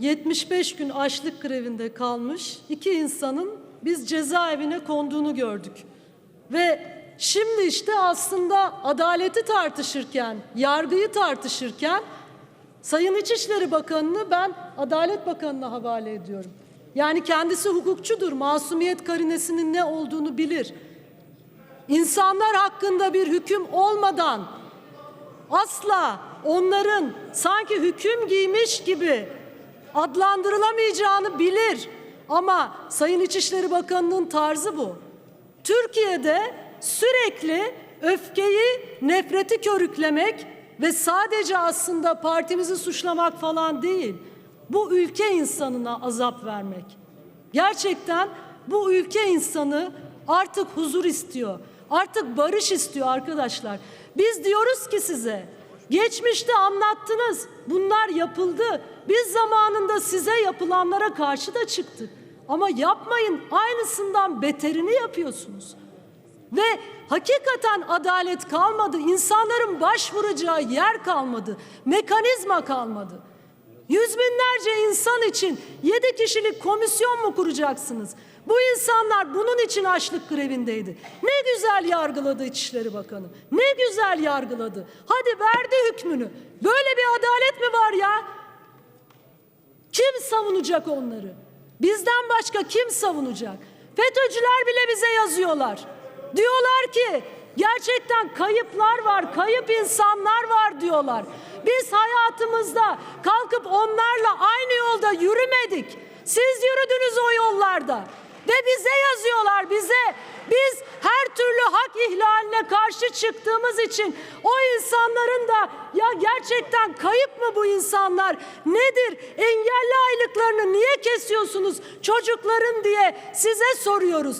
75 gün açlık grevinde kalmış iki insanın biz cezaevine konduğunu gördük. Ve şimdi işte aslında adaleti tartışırken, yargıyı tartışırken Sayın İçişleri Bakanı'nı ben Adalet Bakanı'na havale ediyorum. Yani kendisi hukukçudur, masumiyet karinesinin ne olduğunu bilir. İnsanlar hakkında bir hüküm olmadan asla onların sanki hüküm giymiş gibi adlandırılamayacağını bilir. Ama Sayın İçişleri Bakanı'nın tarzı bu. Türkiye'de sürekli öfkeyi, nefreti körüklemek ve sadece aslında partimizi suçlamak falan değil. Bu ülke insanına azap vermek. Gerçekten bu ülke insanı artık huzur istiyor. Artık barış istiyor arkadaşlar. Biz diyoruz ki size geçmişte anlattınız. Bunlar yapıldı. Biz zamanında size yapılanlara karşı da çıktık. Ama yapmayın aynısından beterini yapıyorsunuz. Ve hakikaten adalet kalmadı. İnsanların başvuracağı yer kalmadı. Mekanizma kalmadı. Binlerce insan için yedi kişilik komisyon mu kuracaksınız? Bu insanlar bunun için açlık grevindeydi. Ne güzel yargıladı İçişleri Bakanı. Ne güzel yargıladı. Hadi verdi hükmünü. Böyle bir adalet mi var ya? Kim savunacak onları? Bizden başka kim savunacak? FETÖ'cüler bile bize yazıyorlar. Diyorlar ki gerçekten kayıplar var, kayıp insanlar var diyorlar. Biz hayatımızda kalkıp onlarla aynı yolda yürümedik. Siz yürüdünüz o yollarda. Ve bize yazıyorlar bize. Biz her türlü hak ihlaline karşı çıktığımız için o insanların da ya gerçekten kayıp mı bu insanlar? Nedir? Engelli aylıklarını niye kesiyorsunuz çocukların diye size soruyoruz.